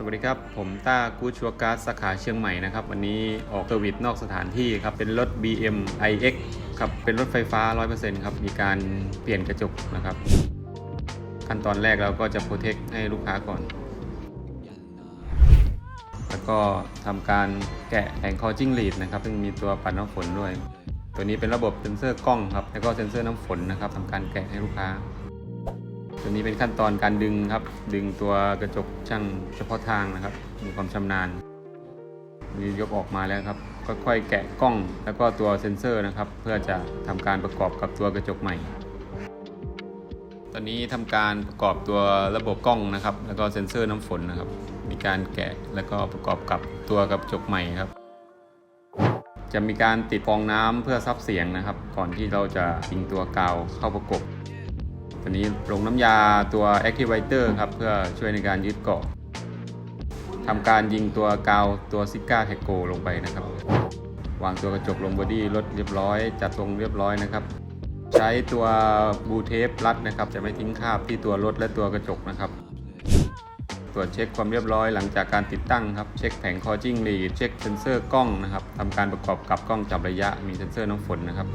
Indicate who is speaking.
Speaker 1: สวัสดีครับ ผมต้ากูชัวการ์ดสาขาเชียงใหม่นะครับ วันนี้ออกเซอร์วิสนอกสถานที่ครับ เป็นรถ BM iX ครับ เป็นรถไฟฟ้า 100%ครับ มีการเปลี่ยนกระจกนะครับ ขั้นตอนแรกเราก็จะโปรเทคให้ลูกค้าก่อน แล้วก็ทำการแกะแผงคอจิ้งหรีดนะครับ ซึ่งมีตัวปัดน้ำฝนด้วย ตัวนี้เป็นระบบเซ็นเซอร์กล้องครับ แล้วก็เซ็นเซอร์น้ำฝนนะครับทำการแกะให้ลูกค้า ตัวนี้เป็นขั้นตอนการดึงครับ ดึงตัวกระจกช่างเฉพาะทางนะครับ มีความชำนาญนี่ยกออกมาแล้วครับค่อยๆแกะกล้องแล้วก็ตัวเซ็นเซอร์นะครับ เพื่อจะทำการประกอบกับตัวกระจกใหม่ ตอนนี้ทำการประกอบตัวระบบกล้องนะครับ แล้วก็เซ็นเซอร์น้ำฝนนะครับ มีการแกะแล้วก็ประกอบกับตัวกระจกใหม่ครับ จะมีการติดฟองน้ำเพื่อซับเสียงนะครับ ก่อนที่เราจะยิงตัวกาวเข้าประกบ ตัวนี้ลงน้ำยาตัว Activator ครับ เพื่อช่วยในการยึดเกาะทำการยิงตัวกาวตัวซิก้าเทโกลงไปนะครับ วางตัวกระจกลงบอดี้รถเรียบร้อย จัดทรงเรียบร้อยนะครับ ใช้ตัวบูเทปรัดนะครับ จะไม่ทิ้งคราบที่ตัวรถและตัวกระจกนะครับตรวจเช็คความเรียบร้อยหลังจากการติดตั้งครับ เช็คแผงคอจิ้งรีดเช็คเซ็นเซอร์กล้องนะครับทำการประกอบกับกล้องจับระยะมีเซ็นเซอร์น้ำฝนนะครับ